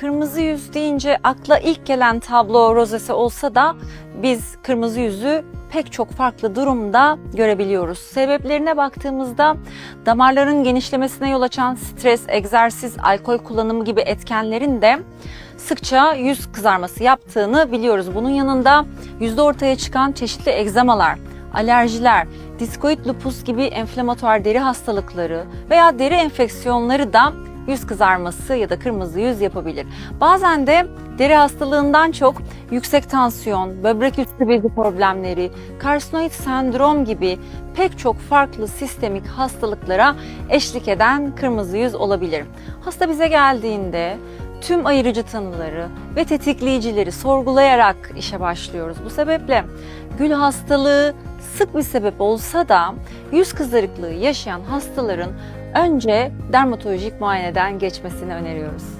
Kırmızı yüz deyince akla ilk gelen tablo rozesi olsa da biz kırmızı yüzü pek çok farklı durumda görebiliyoruz. Sebeplerine baktığımızda damarların genişlemesine yol açan stres, egzersiz, alkol kullanımı gibi etkenlerin de sıkça yüz kızarması yaptığını biliyoruz. Bunun yanında yüzde ortaya çıkan çeşitli egzamalar, alerjiler, diskoid lupus gibi enflamatuar deri hastalıkları veya deri enfeksiyonları da yüz kızarması ya da kırmızı yüz yapabilir. Bazen de deri hastalığından çok yüksek tansiyon, böbrek üstü bezi problemleri, karsinoid sendrom gibi pek çok farklı sistemik hastalıklara eşlik eden kırmızı yüz olabilir. Hasta bize geldiğinde tüm ayırıcı tanıları ve tetikleyicileri sorgulayarak işe başlıyoruz. Bu sebeple gül hastalığı sık bir sebep olsa da yüz kızarıklığı yaşayan hastaların önce dermatolojik muayeneden geçmesini öneriyoruz.